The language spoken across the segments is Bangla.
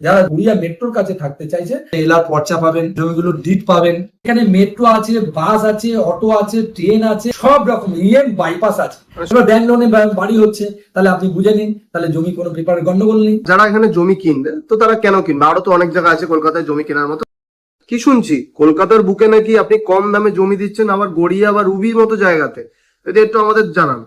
যারা গড়িয়া মেট্রোর কাছে থাকতে চাইছে এলার পর্চা পাবেন জমিগুলো ডিট পাবেন। এখানে মেট্রো আছে বাস আছে অটো আছে ট্রেন আছে সব রকম ইএম বাইপাস আছে। এবার ব্যাংক লোনে বাড়ি হচ্ছে তাহলে আপনি বুঝে নিন তাহলে জমি কোনো পেপারে গন্ডগোল নেই। যারা এখানে জমি কিনবে তো তারা কেন কিনবে? আরও তো অনেক জায়গা আছে কলকাতায় জমি কেনার মতো। কি শুনছি? কলকাতার বুকে নাকি আপনি কম দামে জমি দিচ্ছেন আবার গড়িয়া বা রুবির মতো জায়গাতে? এটা একটু আমাদের জানান।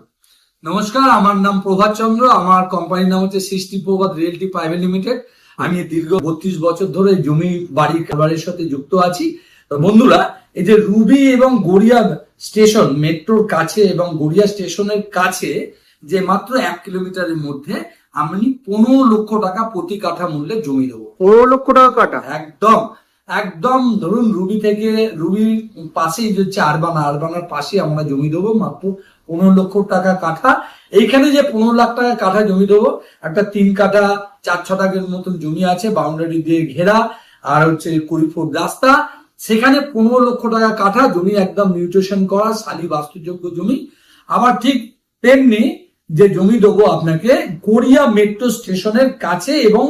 নমস্কার আমার নাম প্রভাত চন্দ্র আমার কোম্পানির নাম হচ্ছে সৃষ্টি প্রভাত রিয়েলটি প্রাইভেট লিমিটেড। আমি দীর্ঘ বত্রিশ বছর ধরে জমি বাড়ি খাবারের সাথে যুক্ত আছি। বন্ধুরা এই যে রুবি এবং গড়িয়া স্টেশন মেট্রোর কাছে এবং গড়িয়া স্টেশনের কাছে যে মাত্র এক কিলোমিটারের মধ্যে আমি পনেরো লক্ষ টাকা প্রতি কাঠা মূল্যে জমি দেবো। পনেরো লক্ষ টাকা কাটা একদম একদম ধরুন রুবি থেকে রুবির পাশেই যে হচ্ছে আরবানা আরবানার পাশে আমরা জমি দেবো মাত্র পনেরো লক্ষ টাকা কাঠা। এইখানে যে পনেরো লাখ টাকা কাঠা জমি দেবো, একটা তিন কাঠা, চার ছটাকের মতন জমি আছে বাউন্ডারি দিয়ে ঘেরা, আর হচ্ছে কুড়ি ফুট রাস্তা। সেখানে পনেরো লক্ষ টাকা কাঠা, জমি একদম নিউট্রিশন করা, শালি বাস্তুযোগ্য জমি। আবার ঠিক তেমনি যে জমি দেবো আপনাকে, গড়িয়া মেট্রো স্টেশনের কাছে এবং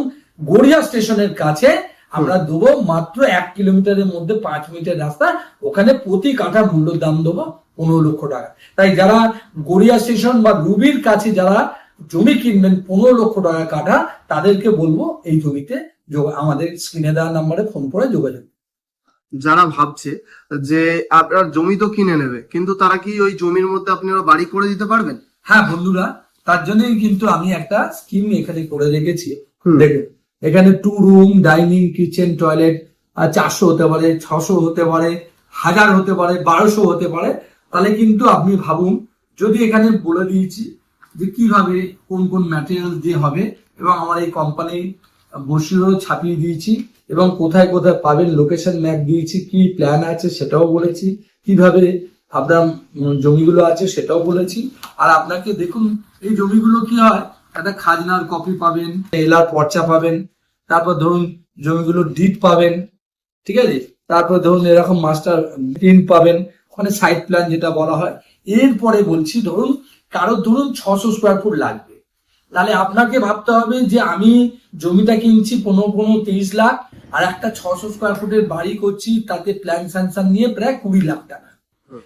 গড়িয়া স্টেশনের কাছে আমরা দেবো মাত্র এক কিলোমিটারের মধ্যে পাঁচ মিনিটের রাস্তা। ওখানে প্রতি কাঠা মূল্য দাম দেবো পনেরো লক্ষ টাকা। তাই যারা গড়িয়া স্টেশন বা রুবির কাছে যারা জমি কিনবেন পনেরো লক্ষ টাকা কাটা তাদেরকে বলব এই জমিতে আমাদের স্ক্রিনে দেওয়া নাম্বারে ফোন করে যোগাযোগ। যারা ভাবছে যে আপনার জমি তো কিনে নেবে কিন্তু তারা কি ওই জমির মধ্যে আপনারা বাড়ি করে দিতে পারবেন? হ্যাঁ বন্ধুরা তার জন্যই কিন্তু আমি একটা স্কিম এখানে করে রেখেছি। দেখুন এখানে two room dining kitchen toilet চারশো হতে পারে ছশো হতে পারে হাজার হতে পারে বারোশো হতে পারে। তাহলে কিন্তু আপনি ভাবুন, যদি এখানে বলে দিয়েছি যে কীভাবে কোন কোন ম্যাটেরিয়াল দিয়ে হবে, এবং আমার এই কোম্পানি বসিরও ছাপিয়ে দিয়েছি, এবং কোথায় কোথায় পাবেন লোকেশন ম্যাপ দিয়েছি, কি প্ল্যান আছে সেটাও বলেছি, কীভাবে আপনার জমিগুলো আছে সেটাও বলেছি। আর আপনাকে দেখুন, এই জমিগুলো কি হয়, একটা খাজনার কপি পাবেন, এলার পর্চা পাবেন, তারপর ধরুন জমিগুলো ডিট পাবেন, ঠিক আছে? তারপর ধরুন এরকম মাস্টার পাবেন ওখানে সাইড প্ল্যান যেটা বলা হয়। এরপরে বলছি ধরুন কারও ধরুন ছশো স্কোয়ার ফুট লাগবে। তাহলে আপনাকে ভাবতে হবে যে আমি জমিটা কিনছি পনেরো পনেরো তিরিশ লাখ আর একটা ছশো স্কোয়ার ফুটের বাড়ি করছি তাতে প্ল্যান স্যাংশন নিয়ে প্রায় কুড়ি লাখ টাকা।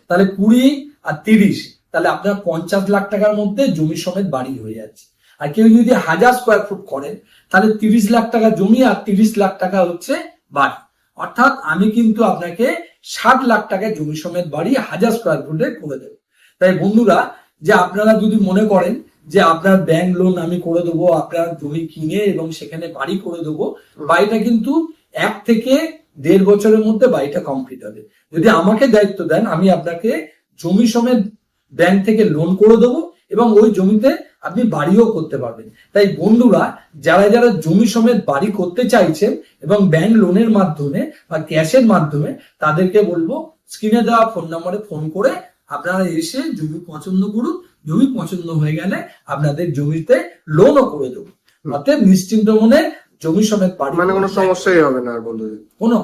তাহলে কুড়ি আর তিরিশ তাহলে আপনার পঞ্চাশ লাখ টাকার মধ্যে জমি সমেত বাড়ি হয়ে যাচ্ছে। আর কেউ যদি হাজার স্কোয়ার ফুট করেন তাহলে তিরিশ লাখ টাকা জমি আর তিরিশ লাখ টাকা হচ্ছে বাড়ি। অর্থাৎ আমি কিন্তু আপনাকে ষাট লাখ টাকায় জমি সমেত বাড়ি হাজার স্কোয়ার ফুটে করে দেবে। তাই বন্ধুরা যে আপনারা যদি মনে করেন যে আপনার ব্যাংক লোন আমি করে দেবো আপনার জমি কিনে এবং সেখানে বাড়ি করে দেবো বাড়িটা কিন্তু এক থেকে দেড় বছরের মধ্যে বাড়িটা কমপ্লিট হবে। যদি আমাকে দায়িত্ব দেন আমি আপনাকে জমি সমেত ব্যাংক থেকে লোন করে দেবো এবং ওই জমিতে আপনি বাড়িও করতে পারবেন। তাই বন্ধুরা যারা যারা জমি সমেত বাড়ি করতে চাইছেন এবং ব্যাংক লোনের মাধ্যমে বা ক্যাশের মাধ্যমে তাদেরকে বলব স্ক্রিনে দেওয়া ফোন নম্বরে ফোন করে আপনারা এসে জমি পছন্দ করুন। জমি পছন্দ হয়ে গেলে আপনাদের জমিতে লোনও করে দেবো। অতএব নিশ্চিন্ত মনে জমি সমেত বাড়ি মানে কোনো সমস্যাই হবে না আর বন্ধুদের। কোনো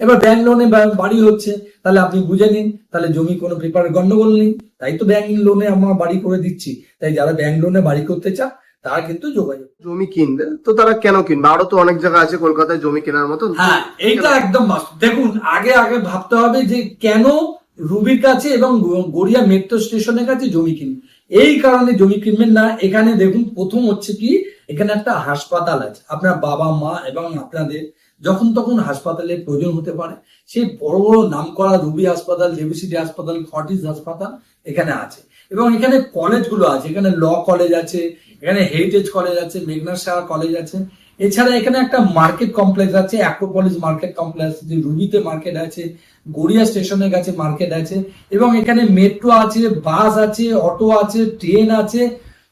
এবার ব্যাংক লোনে বাড়ি হচ্ছে তাহলে আপনি বুঝে নিন তাহলে জমি কোনো পেপারে গন্ডগোল নেই তাই তো ব্যাংক লোনে আমরা বাড়ি করে দিচ্ছি। তাই যারা ব্যাংক লোনে বাড়ি করতে চান তারা কিন্তু যোগাযোগ জমি কিনবে তো তারা কেন কিনবে? আরও তো অনেক জায়গা আছে কলকাতায় জমি কেনার মতো হ্যাঁ এইটা একদম দেখুন আগে আগে ভাবতে হবে যে কেন রুবির কাছে এবং গড়িয়া মেট্রো স্টেশনের কাছে জমি কিনবে। এই কারণে জমি কিনবেন না। এখানে দেখুন প্রথম হচ্ছে কি এখানে একটা হাসপাতাল আছে। আপনার বাবা মা এবং আপনাদের যখন তখন হাসপাতালের প্রয়োজন হতে পারে। সেই বড় বড় নাম করা রুবি হাসপাতাল, জেবিসিডি হাসপাতাল, ফর্টিস হাসপাতাল এখানে আছে। এবং এখানে কলেজগুলো আছে। এখানে ল কলেজ আছে, এখানে হেরিটেজ কলেজ আছে, মেঘনা শাহ কলেজ আছে। এছাড়া এখানে একটা মার্কেট কমপ্লেক্স আছে, অ্যাক্রোপলিস মার্কেট কমপ্লেক্স আছে, রুবিতে মার্কেট আছে, গড়িয়া স্টেশনের কাছে মার্কেট আছে। এবং এখানে মেট্রো আছে, বাস আছে, অটো আছে, ট্রেন আছে,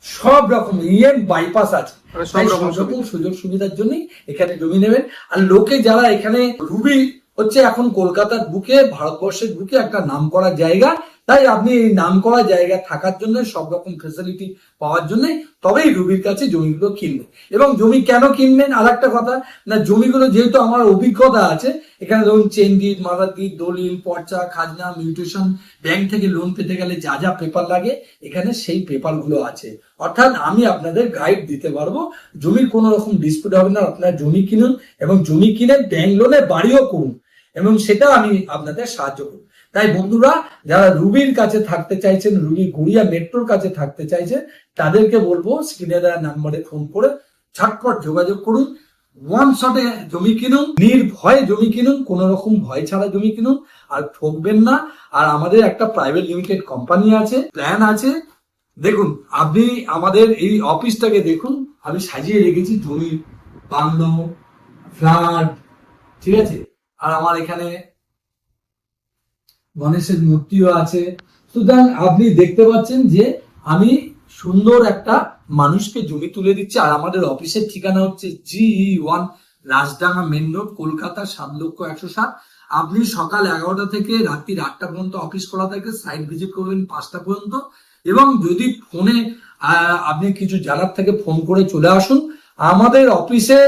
সব রকম, ইএম বাইপাস আছে। সব রকম রকম সুযোগ সুবিধার জন্যই এখানে জমি নেবেন। আর লোকে যারা এখানে রুবি হচ্ছে এখন কলকাতার বুকে ভারতবর্ষের বুকে একটা নাম করা জায়গা তাই আপনি এই নাম করা জায়গা থাকার জন্য, সব রকম ফেসিলিটি পাওয়ার জন্য তবেই রুবির কাছে জমিগুলো কিনবেন। এবং জমি কেন কিনবেন? আর একটা কথা, না, জমিগুলো যেহেতু আমার অভিজ্ঞতা আছে, এখানে ধরুন চেনডিট মাদারডিট দলিল, পর্চা, খাজনা মিউটেশন ব্যাংক থেকে লোন পেতে গেলে যা যা পেপার লাগে, এখানে সেই পেপারগুলো আছে। অর্থাৎ আমি আপনাদের গাইড দিতে পারব, জমির কোনো রকম ডিসপিউট হবে না, আপনারা জমি কিনুন এবং জমি কিনে ব্যাংক লোনে বাড়িও করুন। এবং সেটা আমি আপনাদের সাহায্য করব। তাই বন্ধুরা, যারা রুবির কাছে থাকতে চাইছেন রুবি গুড়িয়া মেট্রোর কাছে থাকতে চাইছেন, তাদেরকে বলব স্ক্রিনে দেওয়া নাম্বারে ফোন করে ঝটপট যোগাযোগ করুন। ওয়ান শটে জমি কিনুন, নির্ভয়ে জমি কিনুন, কোন রকম ভয় ছাড়া জমি কিনুন, আর ঠকবেন না। আর আমাদের একটা প্রাইভেট লিমিটেড কোম্পানি আছে প্ল্যান আছে। দেখুন, আপনি আমাদের এই অফিসটাকে দেখুন, আমি সাজিয়ে রেখেছি জমি বাংলো ফ্ল্যাট ঠিক আছে? আর আমার এখানে গণেশের মূর্তিও আছে। সুতরাং আপনি দেখতে পাচ্ছেন যে আমি সুন্দর একটা মানুষকে জমি তুলে দিচ্ছি, আর আমাদের অফিসের ঠিকানা হচ্ছে G one Rajdanga main road, Kolkata সাত লক্ষ একশো সাত। আপনি সকাল এগারোটা থেকে রাত্রি আটটা পর্যন্ত অফিস খোলা থাকে সাইট ভিজিট করবেন পাঁচটা পর্যন্ত। এবং যদি ফোনে আপনি কিছু জানার থেকে, ফোন করে চলে আসুন। আমাদের অফিসে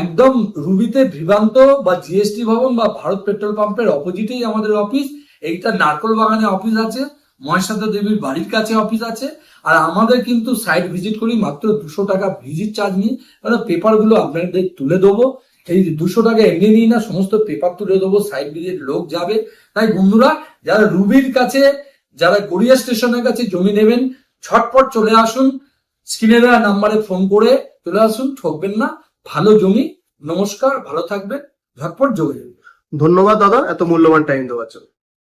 একদম রুবিতে ভিভান্ত বা জিএসটি ভবন বা ভারত পেট্রোল পাম্পের অপোজিটেই আমাদের অফিস এইটা নারকল বাগানে অফিস আছে মহেশাদা দেবীর বাড়ির কাছে অফিস আছে, আর আমাদের কিন্তু সাইট ভিজিট করি মাত্র দুশো টাকা ভিজিট চার্জ নিই কারণ পেপারগুলো আপনাদের তুলে দেবো। এই দুশো টাকা এমনি নিই না, সমস্ত পেপার তুলে দেবো সাইট ভিজিট লোক যাবে। তাই বন্ধুরা, যারা রুবির কাছে, যারা গড়িয়া স্টেশনের কাছে জমি নেবেন, ছটপট চলে আসুন। স্ক্রিনে দেওয়া নাম্বারে ফোন করে চলে আসুন, ঠকবেন না। ভালো জমি, নমস্কার, ভালো থাকবেন। ঝটপট যোগাযোগ ধন্যবাদ দাদা, এত মূল্যবান টাইম দেওয়ার জন্য।